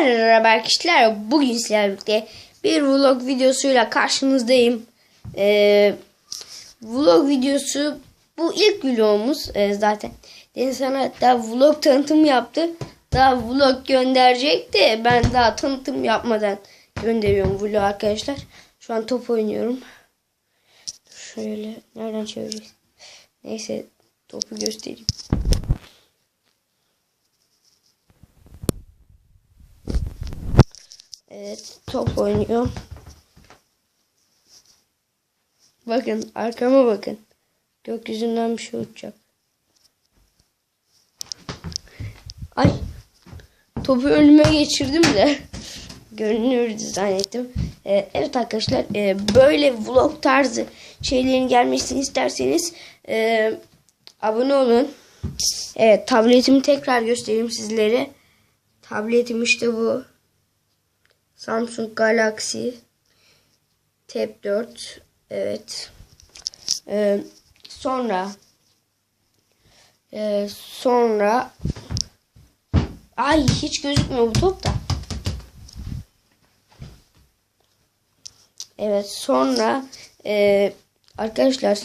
Merhaba arkadaşlar. Bugün sizlerle birlikte bir vlog videosuyla karşınızdayım. Ee, vlog videosu bu ilk vlogumuz ee, zaten. Deniz sana da vlog tanıtım yaptı. Daha vlog gönderecek de ben daha tanıtım yapmadan gönderiyorum vlog arkadaşlar. Şu an top oynuyorum. Şöyle nereden çevireceğiz? Neyse topu göstereyim. Evet top oynuyor. Bakın arkama bakın. Gökyüzünden bir şey uçacak. Ay. Topu önüme geçirdim de. Görünürdü zannettim. Ee, evet arkadaşlar e, böyle vlog tarzı şeylerin gelmesini isterseniz e, abone olun. Evet tabletimi tekrar göstereyim sizlere. Tabletim işte bu. Samsung Galaxy Tab 4 evet. Ee, sonra ee, sonra ay hiç gözükmüyor bu top da. Evet sonra ee, arkadaşlar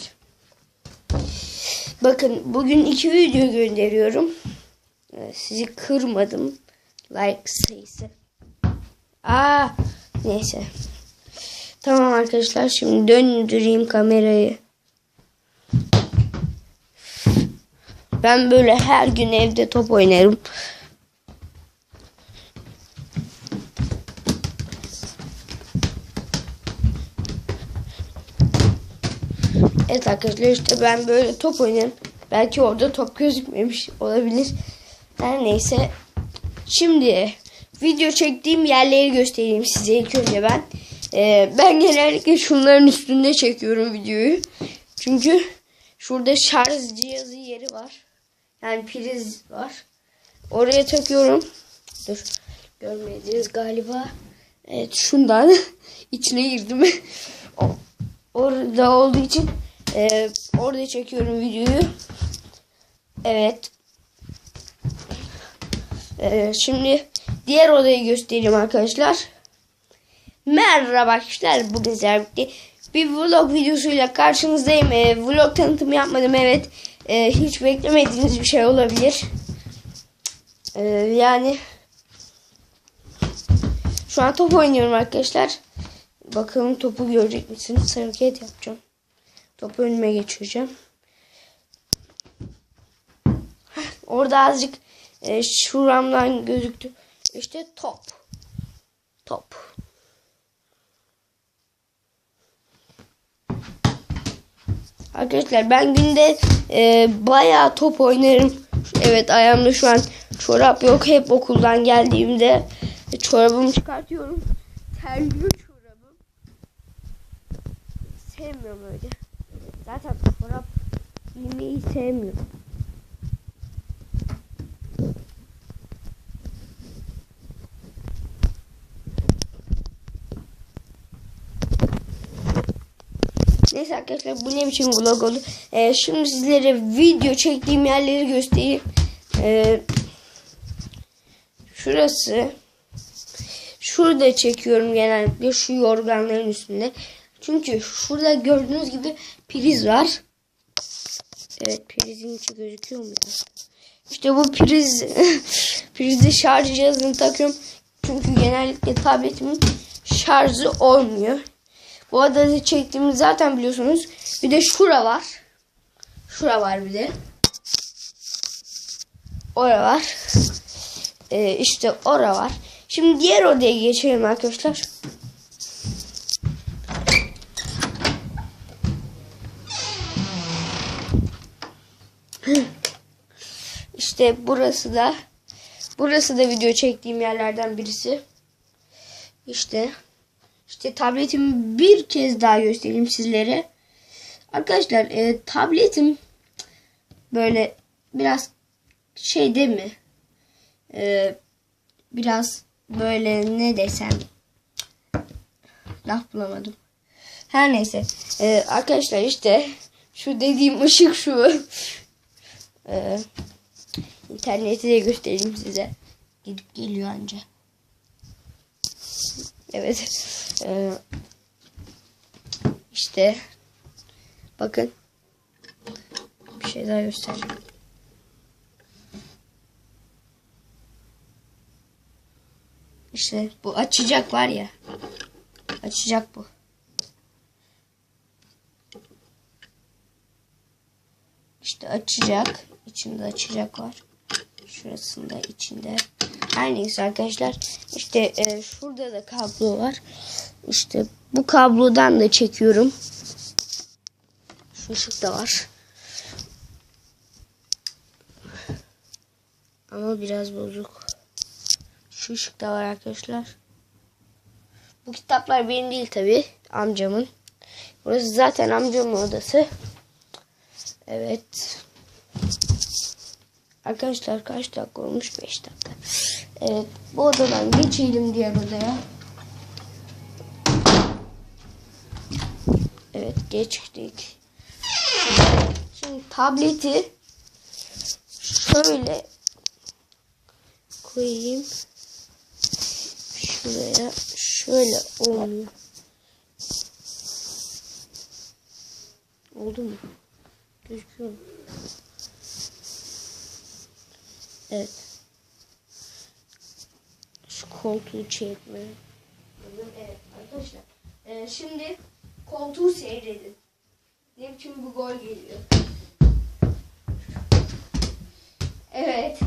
bakın bugün iki video gönderiyorum. Ee, sizi kırmadım. Like sayısı Aa, neyse. Tamam arkadaşlar şimdi döndüreyim kamerayı. Ben böyle her gün evde top oynarım. Evet arkadaşlar işte ben böyle top oynarım. Belki orada top gözükmemiş olabilir. Her neyse. Şimdi video çektiğim yerleri göstereyim size ilk önce ben. Ee, ben genellikle şunların üstünde çekiyorum videoyu. Çünkü şurada şarj cihazı yeri var. Yani priz var. Oraya takıyorum. Dur. Görmediniz galiba. Evet şundan içine girdim. Orada olduğu için e, orada çekiyorum videoyu. Evet. Ee, şimdi diğer odayı göstereyim arkadaşlar. Merhaba arkadaşlar. Sizlerle birlikte bir vlog videosuyla karşınızdayım. Ee, vlog tanıtımı yapmadım evet. Ee, hiç beklemediğiniz bir şey olabilir. Ee, yani şu an top oynuyorum arkadaşlar. Bakalım topu görecek misiniz? Hareket yapacağım. Topu önüme geçireceğim. Orada azıcık e, şuramdan gözüktü. İşte top. Top. Arkadaşlar ben günde e, bayağı top oynarım. Evet ayağımda şu an çorap yok. Hep okuldan geldiğimde çorabımı çıkartıyorum. Terli çorabım. Sevmiyorum öyle. Zaten çorap giymeyi sevmiyorum. Neyse arkadaşlar bu ne biçim vlog oldu. Ee, şimdi sizlere video çektiğim yerleri göstereyim. Ee, şurası. Şurada çekiyorum genellikle şu yorganların üstünde. Çünkü şurada gördüğünüz gibi priz var. Evet prizin içi gözüküyor mu? İşte bu priz prizi şarj cihazını takıyorum. Çünkü genellikle tabletimin şarjı olmuyor. Bu adada çektiğimiz zaten biliyorsunuz. Bir de şura var. Şura var bir de. Ora var. Ee, işte ora var. Şimdi diğer odaya geçelim arkadaşlar. İşte burası da burası da video çektiğim yerlerden birisi. İşte işte tabletimi bir kez daha göstereyim sizlere. Arkadaşlar e, tabletim böyle biraz şey değil mi? E, biraz böyle ne desem laf bulamadım. Her neyse. E, arkadaşlar işte şu dediğim ışık şu. e, interneti de göstereyim size. Gidip geliyor anca. Evet. Ee, işte bakın bir şey daha göstereceğim. İşte bu açacak var ya. Açacak bu. İşte açacak. İçinde açacak var. Şurasında içinde. Her neyse arkadaşlar. İşte e, şurada da kablo var. İşte bu kablodan da çekiyorum. Şu ışık da var. Ama biraz bozuk. Şu ışık da var arkadaşlar. Bu kitaplar benim değil tabi. Amcamın. Burası zaten amcamın odası. Evet. Arkadaşlar kaç dakika olmuş? 5 dakika. Evet. Bu odadan geçelim diğer odaya. Evet geçtik. Şimdi tableti şöyle koyayım. Şuraya şöyle olmuyor. Oldu mu? Gözüküyor? Evet. Şu koltuğu çekme. Evet arkadaşlar. Ee, şimdi koltuğu seyredin. Ne biçim bir gol geliyor. Evet.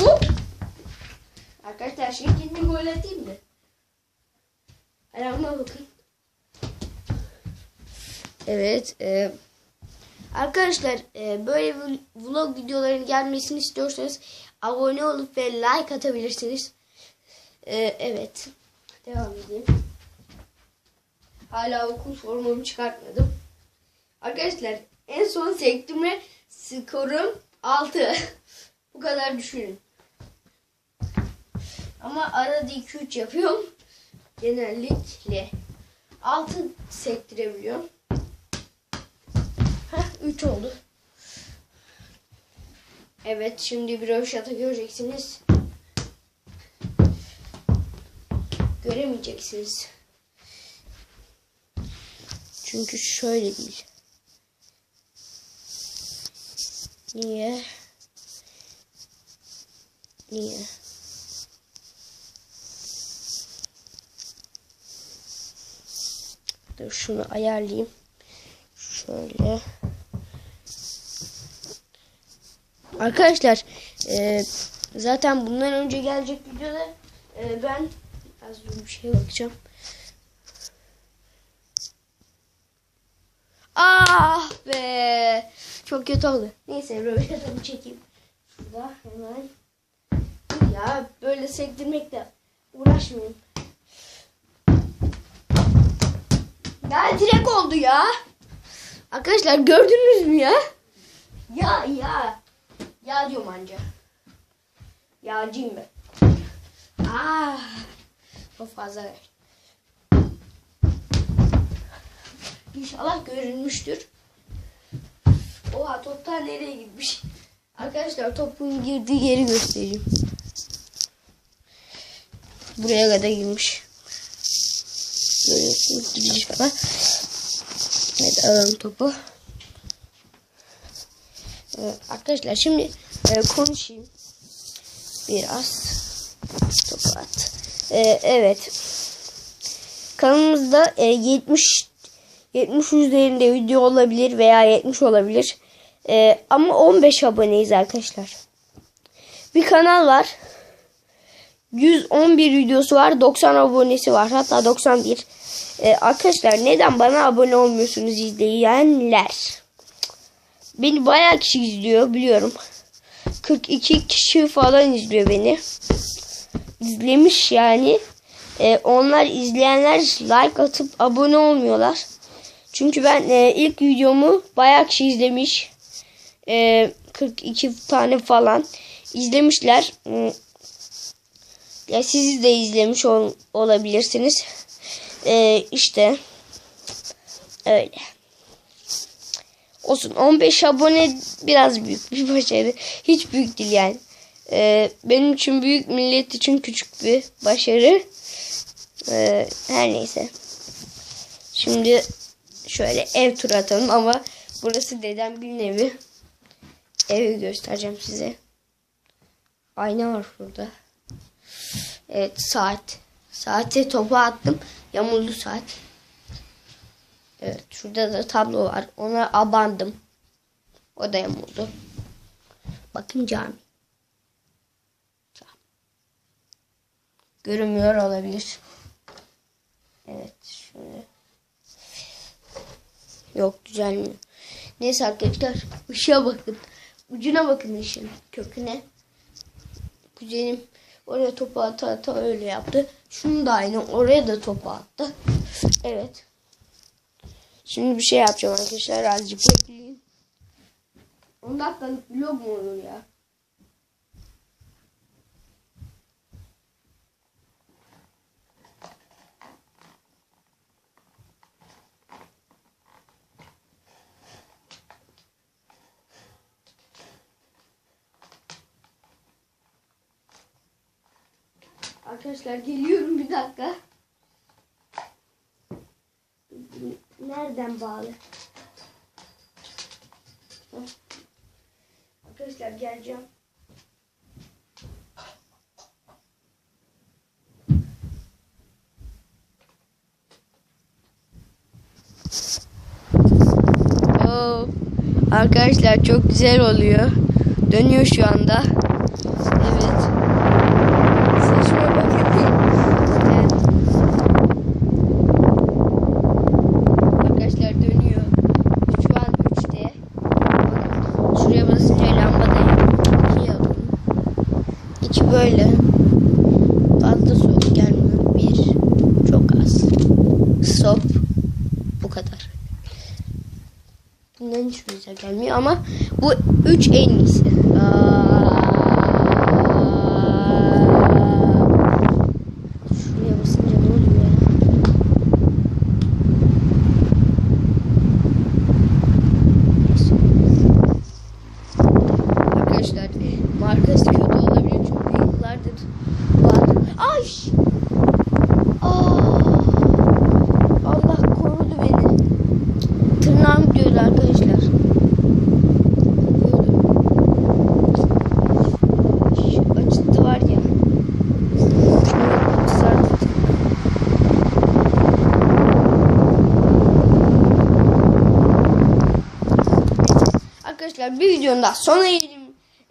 Bu. Arkadaşlar şimdi ikinci gol atayım mı? Ayağıma bakın. Evet. E, arkadaşlar e, böyle vl- vlog videoların gelmesini istiyorsanız abone olup ve like atabilirsiniz. E, evet. Devam edeyim. Hala okul formumu çıkartmadım. Arkadaşlar en son sektimle skorum 6. Bu kadar düşünün. Ama arada 2-3 yapıyorum. Genellikle 6 sektirebiliyorum. Heh 3 oldu. Evet şimdi bir röveşata göreceksiniz. Göremeyeceksiniz. Çünkü şöyle değil. Niye? Niye? Dur şunu ayarlayayım. Şöyle. Arkadaşlar e, zaten bundan önce gelecek videoda e, ben az bir şeye bakacağım. Ah be. Çok kötü oldu. Neyse röveşatamı çekeyim. Şurada hemen. Ya böyle sektirmekle uğraşmayayım. Ya direkt oldu ya. Arkadaşlar gördünüz mü ya? Ya ya. Ya diyorum anca. Yağcıyım ben. Ah. Çok fazla ver. İnşallah görünmüştür. Oha toplar nereye gitmiş? Arkadaşlar topun girdiği yeri göstereyim. Buraya kadar girmiş. Görüyorsunuz gidici falan. Evet alalım topu. Ee, arkadaşlar şimdi e, konuşayım. Biraz. Topu at. Ee, evet. Kanalımızda e, 70 70 üzerinde video olabilir veya 70 olabilir. Ee, ama 15 aboneyiz arkadaşlar. Bir kanal var. 111 videosu var. 90 abonesi var. Hatta 91. Ee, arkadaşlar neden bana abone olmuyorsunuz izleyenler? Beni bayağı kişi izliyor biliyorum. 42 kişi falan izliyor beni. İzlemiş yani. Ee, onlar izleyenler like atıp abone olmuyorlar. Çünkü ben e, ilk videomu bayağı kişi izlemiş. E, 42 tane falan izlemişler. Hmm. Ya siz de izlemiş ol, olabilirsiniz. E, işte öyle. Olsun 15 abone biraz büyük bir başarı. Hiç büyük değil yani. Ee, benim için büyük millet için küçük bir başarı. Ee, her neyse. Şimdi şöyle ev turu atalım ama burası dedem bir evi. Evi göstereceğim size. Ayna var burada. Evet saat. Saate topu attım. Yamuldu saat. Evet şurada da tablo var. Ona abandım. O da yamuldu. Bakın cami. Görünmüyor olabilir. Evet şöyle. Yok düzelmiyor. Neyse arkadaşlar ışığa bakın. Ucuna bakın ışığın köküne. Kuzenim oraya topu ata ata öyle yaptı. Şunu da aynı oraya da topu attı. Evet. Şimdi bir şey yapacağım arkadaşlar. Azıcık bekleyin. 10 dakikalık vlog mu olur ya? Arkadaşlar geliyorum bir dakika. Nereden bağlı? Arkadaşlar geleceğim. Oo, arkadaşlar çok güzel oluyor. Dönüyor şu anda. Evet. Saçma bakın. Evet. Arkadaşlar dönüyor. Şu an 3'te. Şuraya basınca lamba da ikiye alalım. İçi böyle. Fazla soğuk gelmiyor. Bir. Çok az. Stop. Bu kadar. Bundan hiç güzel gelmiyor ama bu 3 en iyisi. Aa. Şuraya basınca ne oluyor ya? Neyse. Arkadaşlar markası kötü olabilir çünkü yıllardır var. Ay! Aa! Allah korudu beni. Tırnağım diyordu arkadaşlar. Şu acıttı var ya. Şunu kızarttı. Bir videonun daha sona gelelim.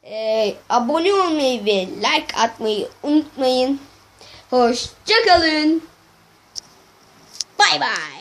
Ee, abone olmayı ve like atmayı unutmayın. Hoşçakalın. Bay bay.